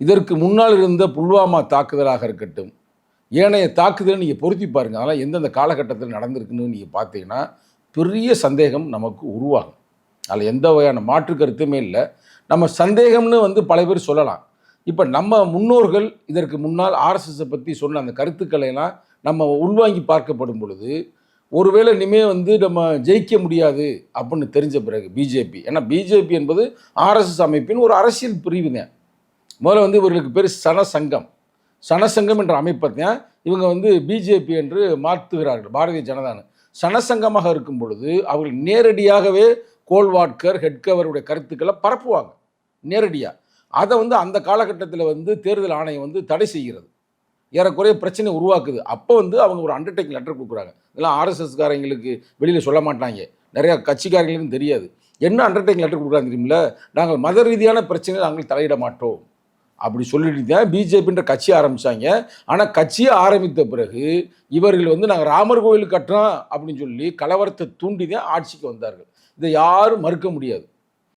இதற்கு முன்னால் இருந்த புல்வாமா தாக்குதலாக இருக்கட்டும் ஏனைய தாக்குதலை நீங்கள் பொருத்தி பாருங்கள் அதெல்லாம் எந்தெந்த காலகட்டத்தில் நடந்திருக்குன்னு நீங்கள் பார்த்தீங்கன்னா பெரிய சந்தேகம் நமக்கு உருவாகும். அதில் எந்த வகையான மாற்று கருத்துமே இல்லை. நம்ம சந்தேகம்னு வந்து பல பேர் சொல்லலாம். இப்போ நம்ம முன்னோர்கள் இதற்கு முன்னால் ஆர்எஸ்எஸை பற்றி சொன்ன அந்த கருத்துக்களை எல்லாம் நம்ம உள்வாங்கி பார்க்கப்படும் பொழுது ஒருவேளை இனிமே வந்து நம்ம ஜெயிக்க முடியாது அப்படின்னு தெரிஞ்ச பிறகு பிஜேபி ஏன்னா பிஜேபி என்பது ஆர்எஸ்எஸ் அமைப்பின் ஒரு அரசியல் பிரிவு தான் முதல்ல வந்து இவர்களுக்கு பேர் சனசங்கம். சனசங்கம் என்ற அமைப்பை இவங்க வந்து பிஜேபி என்று மாற்றுகிறார்கள் பாரதிய ஜனதான்னு சனசங்கமாக இருக்கும் பொழுது அவர்கள் நேரடியாகவே கோல்வாட்கர் ஹெட்கவருடைய கருத்துக்களை பரப்புவாங்க. நேரடியாக அதை வந்து அந்த காலகட்டத்தில் வந்து தேர்தல் ஆணையம் வந்து தடை செய்கிறது. ஏறக்குறைய பிரச்சனை உருவாக்குது. அப்போ வந்து அவங்க ஒரு அண்டர்டேக்கிங் லெட்டர் கொடுக்குறாங்க. இதெல்லாம் ஆர்எஸ்எஸ்காரங்களுக்கு வெளியில் சொல்ல மாட்டாங்க. நிறையா கட்சிக்காரங்களுக்கும் தெரியாது. என்ன அண்டர்டேக்கிங் லெட்டர் கொடுக்குறாங்க தெரியுமில்ல? நாங்கள் மத ரீதியான பிரச்சனையில் நாங்கள் தலையிட மாட்டோம். அப்படி சொல்லிட்டு தான் பிஜேபின்ற கட்சி ஆரம்பித்தாங்க ஆனால் கட்சியை ஆரம்பித்த பிறகு இவர்கள் வந்து நாங்கள் ராமர் கோயில் கட்டுறோம் அப்படின்னு சொல்லி கலவரத்தை தூண்டி தான் ஆட்சிக்கு வந்தார்கள். இதை யாரும் மறுக்க முடியாது.